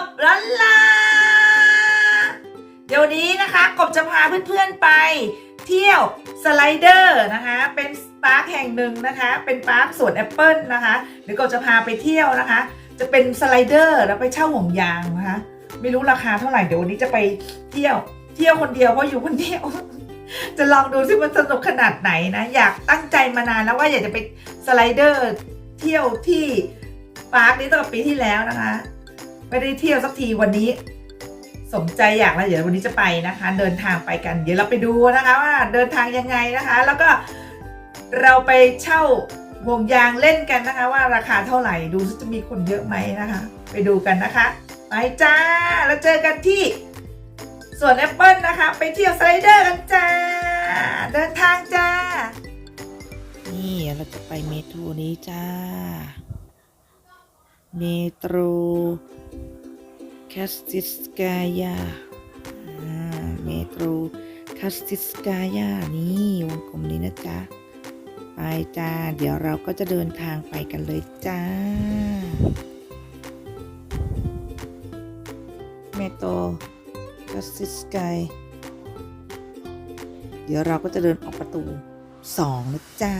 บลันลาเดี๋ยวนี้นะคะกบจะพาเพื่อนๆไป เที่ยวสไลเดอร์นะคะเป็นปาร์คแห่งหนึ่งนะคะ เป็นปาร์คสวนแอปเปิลนะคะเดี๋ยวกบจะพาไปเที่ยวนะคะ จะเป็นสไลเดอร์แล้วไปเช่าห่วงยางนะคะไม่รู้ราคาเท่าไหร่เดี๋ยววันนี้จะไปเที่ยวเที่ยวคนเดียวเพราะอยู่คนเดียวจะลองดูซิมันสนุกขนาดไหนนะ อยากตั้งใจมานานแล้วว่าอยากจะไปสไลเดอร์เที่ยวที่ปาร์คนี้ตั้งแต่ปีที่แล้วนะคะ ไม่ได้เที่ยวสักทีวันนี้ สมใจอยากแล้วเดี๋ยววันนี้จะไปนะคะ เดินทางไปกัน เดี๋ยวเราไปดูนะคะว่าเดินทางยังไงนะคะ แล้วก็เราไปเช่าห่วงยางเล่นกันนะคะ ว่าราคาเท่าไหร่ดูจะมีคนเยอะไหมนะคะ ไปดูกันนะคะไปจ้าแล้วเจอกันที่สวนแอปเปิลนะคะ ไปเที่ยวสไลเดอร์กันจ้าเดินทางจ้า นี่เราจะไปเมโทรนี้จ้า เมโทร คสติสกายาเมโทรแคสติสกายานี่วงกลมนี้นะจ๊ะ ไปจ้า เดี๋ยวเราก็จะเดินทางไปกันเลยจ้า เมโทรแคสติสกายเดี๋ยวเราก็จะเดินออกประตูสองนะจ๊ะ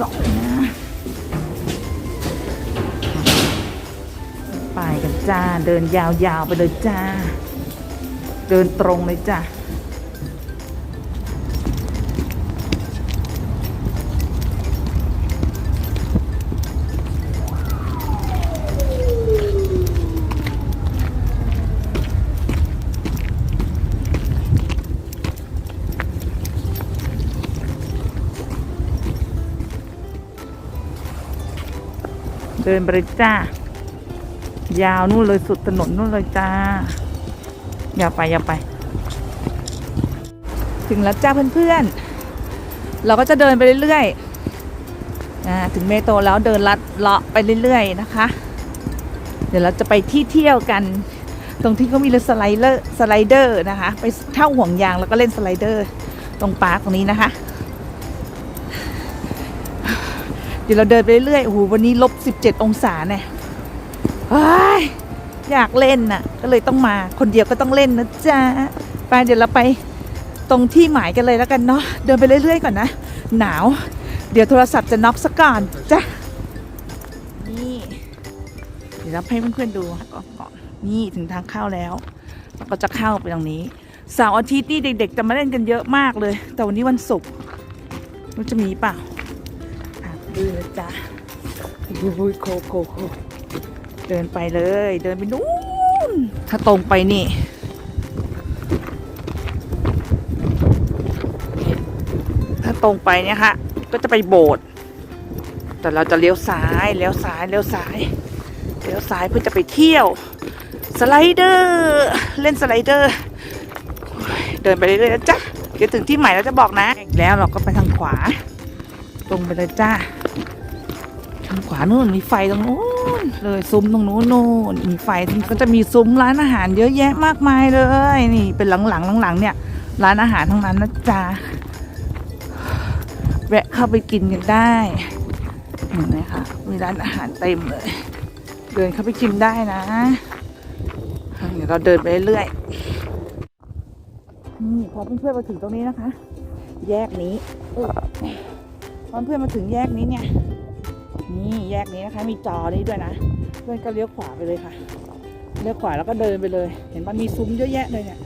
สองนะไปกันจ้า เดินยาวๆไปเลยจ้า เดินตรงเลยจ้า ดินไปเลยจ้า ยาวนู่นเลยสุดถนนนู่นเลยจ้า อย่าไปอย่าไป ถึงแล้วจ้าเพื่อนๆ เราก็จะเดินไปเรื่อยๆถึงเมโตรแล้วเดินลัดเลาะไปเรื่อยๆนะคะ เดี๋ยวเราจะไปที่เที่ยวกัน ตรงที่เขามีเรือสไลเดอร์สไลเดอร์นะคะ ไปเช่าห่วงยางแล้วก็เล่นสไลเดอร์ ตรงปาร์คตรงนี้นะคะ ดี๋ยวเราเดินไปเรื่อยๆโอ้โหวันนี้ลบ17องศาเนี่ยเฮ้ยอยากเล่นน่ะ ก็เลยต้องมาคนเดียวก็ต้องเล่นนะจ๊ะไปเดี๋ยวเราไปตรงที่หมายกันเลยแล้วกันเนาะเดินไปเรื่อยๆก่อนนะ หนาว เดี๋ยวโทรศัพท์จะน็อกซะก่อนจ้ะนี่เดี๋ยวเราให้เพื่อนๆดูก่อนนี่ถึงทางเข้าแล้วเราก็จะเข้าไปตรงนี้เสาร์อาทิตย์นี่เด็ก ๆ จะมาเล่นกันเยอะมากเลย แต่วันนี้วันศุกร์มันจะมีเปล่า ดูเลยจ้ะดูโคโคโคเดินไปเลย เดินไปนู้นถ้าตรงไปนี่ ถ้าตรงไปเนี่ยค่ะ ก็จะไปโบสถ์แต่เราจะเลี้ยวซ้ายเลี้ยวซ้ายเลี้ยวซ้ายเลี้ยวซ้ายเพื่อจะไปเที่ยว สไลเดอร์ เล่นสไลเดอร์ เดินไปเรื่อยๆนะจ๊ะเดี๋ยวถึงที่ใหม่แล้วจะบอกนะ แล้วเราก็ไปทางขวา ตรงไปเลยจ้า ทางขวานู่นมีไฟตรงนู้นเลยซุ้มตรงนู้นนู่นมีไฟก็จะมีซุ้มร้านอาหารเยอะแยะมากมายเลย นี่เป็นหลังๆหลังๆเนี่ย ร้านอาหารทั้งนั้นนะจ๊ะแวะเข้าไปกินกันได้เห็นไหมคะมีร้านอาหารเต็มเลย เดินเข้าไปกินได้นะเดี๋ยวเราเดินไปเรื่อยนี่พอเพื่อนๆมาถึงตรงนี้นะคะ แยกนี้เอเพื่อนมาถึงแยกนี้เนี่ย นี่แยกนี้นะคะ มีจอนี้ด้วยนะเพื่อนก็เลี้ยวขวาไปเลยค่ะ เลี้ยวขวาแล้วก็เดินไปเลย เห็นมันมีซุ้มเยอะแยะเลยเนี่ย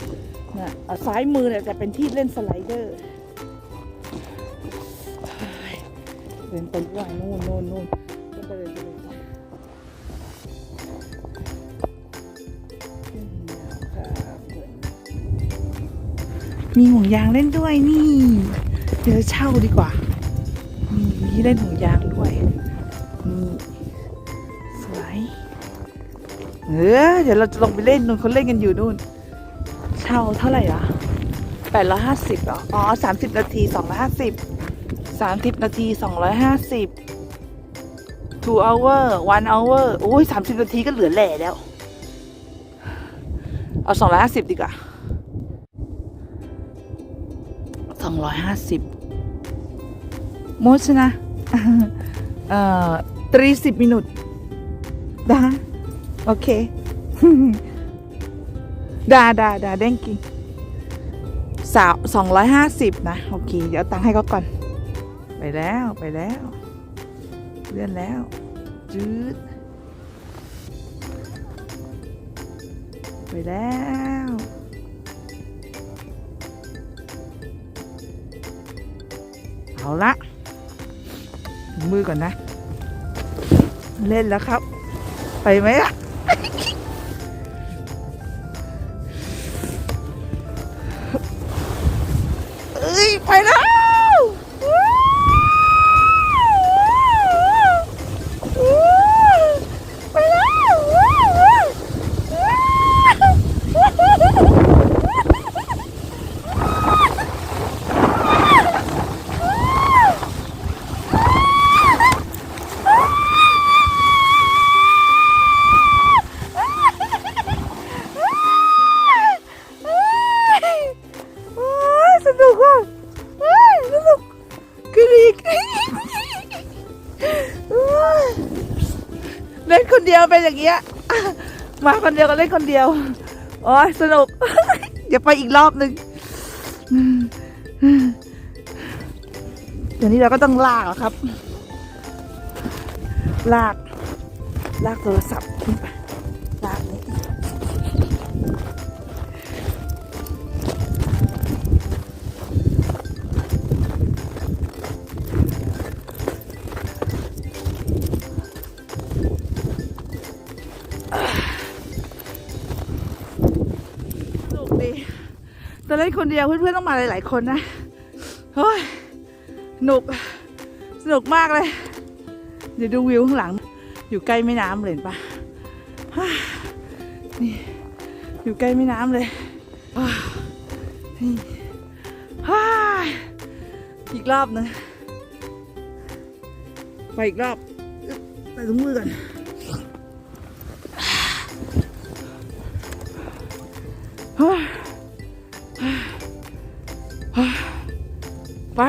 เนี่ยเอาซ้ายมือเนี่ยจะเป็นที่เล่นสไลเดอร์เดินไปด้วยนู่นนู่นนู่นก็เดินไปเลยมีห่วงยางเล่นด้วยนี่ เดี๋ยวเช่าดีกว่า มีเล่นห่วงยางด้วย เออเดี๋ยวเราจะลงไปเล่นนู่นเขาเล่นกันอยู่นู่น เช่าเท่าไหร่อะแปดร้อยห้าสิบหรอ อ๋อสามสิบนาทีสองร้อยห้าสิบสามสิบนาทีสองร้อยห้าสิบ two hour one hour โอ้ยสามสิบนาทีก็เหลือแหล่แล้ว เอาสองร้อยห้าสิบดีกว่าสองร้อยห้าสิบโมชนะ เอ่อตรีสิบมินุตดา โอเคดาดาดาเด้งกีสาวสองร้อยห้าสิบนะ โอเค เดี๋ยวตังให้เขาก่อน ไปแล้วไปแล้ว เลื่อนแล้ว จืด ไปแล้วเอาละมือก่อนนะ เล่นแล้วครับ ไปไหมอะ เอ้ย ไปแล้ว มาคนเดียวก็เล่นคนเดียวโอ้ยสนุก เดี๋ยวไปอีกรอบหนึ่งเดี๋ยวนี้เราก็ต้องลากครับ ลาก ลากโทรศัพท์ขึ้นไป แต่เล่นคนเดียวเพื่อนๆต้องมาหลายๆคนนะเฮ้ยสนุกสนุกมากเลย เดี๋ยวดูวิวข้างหลัง อยู่ใกล้แม่น้ำเลยปะนี่ อยู่ใกล้แม่น้ำเลยนี่อีกรอบหนึงไปอีกรอบใส่ถุงมือก่อนฮ่าฮ่า ไ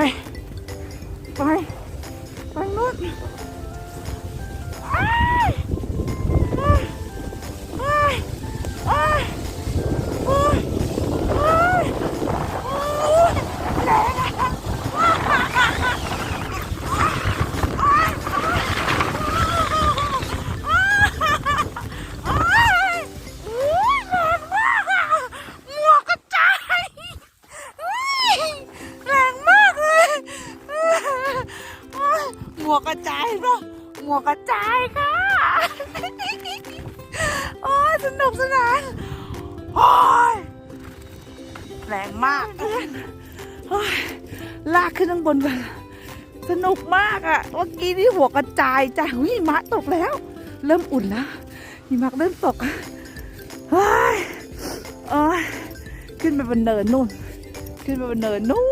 นุกสนานโอ้ยแรงมากโอ้ยลากขึ้นข้างบนกันสนุกมากอะเมื่อกี้นี่หัวกระจายจ้ะหุยหิมะตกแล้ว เริ่มอุ่นแล้วหิมะเริ่มตกเฮ้ยโอ้ยขึ้นไปบนเนินนู่น ขึ้นไปบนเนินนู่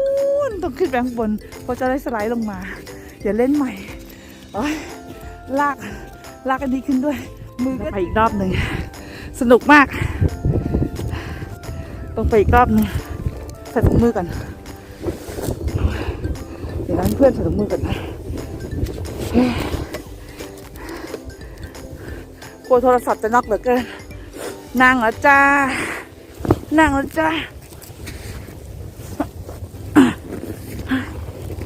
นต้องขึ้นไปข้างบนเพราะจะได้สไลด์ลงมาอย่าเล่นใหม่โอ้ยลากลากอันนี้ขึ้นด้วย มือก็ไปอีกรอบหนึ่ง สนุกมากต้องไปอีกรอบหนึงใส่ถุงมือก่อนเดี๋ยวนั้นเพื่อนใส่ถุงมือก่อนนะกลัวโทรศัพท์จะน็อกเหลือเกินนั่งแล้วจ้า นั่งแล้วจ้า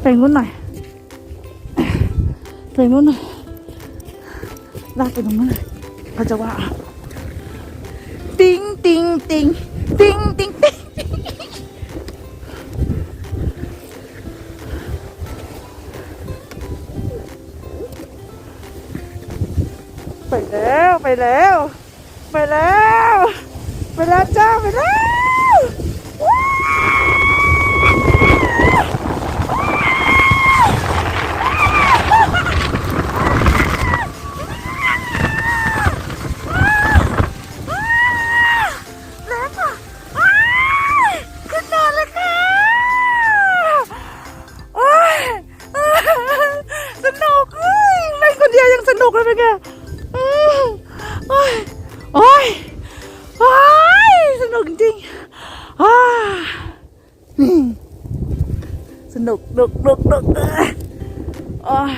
ไปนู้นหน่อยไปนู้นหน่อยลากไปตรงนู้นเลยเขาจะว่า ติงติงติงติงติงไปแล้ว ไปแล้ว ไปแล้ว ไปแล้วจ้าไปแล้ว กเลยเป็นไงโอ้ยโอ้ยโอ้ยสนุกจริงสนุกดุกดุกดุกโอ้ย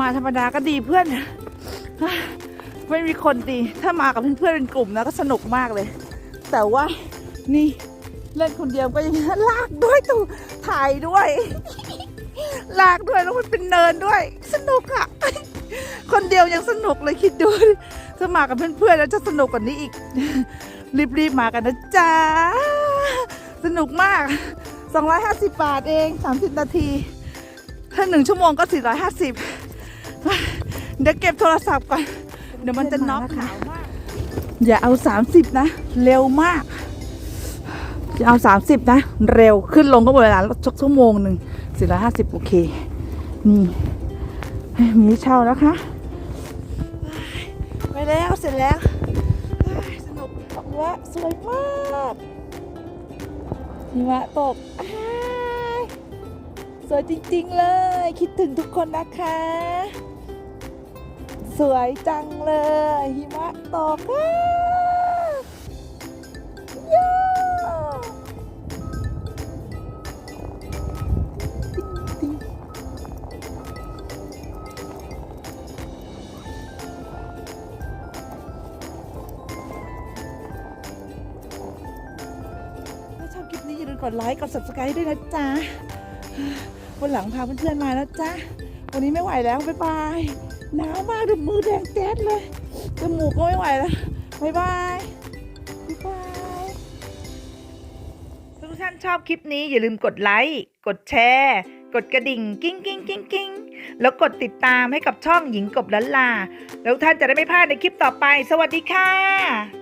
มาธรรมดาก็ดีเพื่อน ไม่มีคนดี ถ้ามากับเพื่อนๆเป็นกลุ่มนะก็สนุกมากเลย แต่ว่านี่เล่นคนเดียวก็ยังลากด้วยตูถ่ายด้วย ลากด้วยแล้วมันเป็นเนินด้วย สนุกอะคนเดียวยังสนุกเลยคิดดูถ้ามากับเพื่อนๆแล้วจะสนุกกว่านี้อีก รีบๆมากันนะจ๊ะสนุกมาก 250 บาทเอง 30 นาที ถ้าหนึ่งชั่วโมงก็ 450 เดี๋ยวเก็บโทรศัพท์ก่อน เดี๋ยวมันจะน็อกนะอย่าเอา 30 นะ เร็วมาก จะเอา 30 นะ เร็วขึ้นลงก็หมดเวลาชักชั่วโมงหนึ่ง450โอเค นี่มีเช่าแล้วคะ ไปแล้วเสร็จแล้ว สนุกและสวยมากหิมะตกอ้าย สวยจริงๆเลย คิดถึงทุกคนนะคะ สวยจังเลย หิมะตกอ้าวย้าวติ๊งติ๊งถ้าชอบคลิปนี้อย่าลืมกดไลค์ กด subscribe ด้วยนะจ๊ะ วันหลังพาเพื่อนๆมาแล้วจ้ะวันนี้ไม่ไหวแล้วบ๊ายบายหนาวมากดูมือแดงแจ๊ดเลยจมูกก็ไม่ไหวแล้วบ๊ายบายบ๊ายบายทุกท่านชอบคลิปนี้อย่าลืมกดไลค์กดแชร์ กดกระดิ่งกิ้งกิ้งกิ้งกิ้งแล้วกดติดตามให้กับช่องหญิงกบลันลา แล้วท่านจะได้ไม่พลาดในคลิปต่อไป สวัสดีค่ะ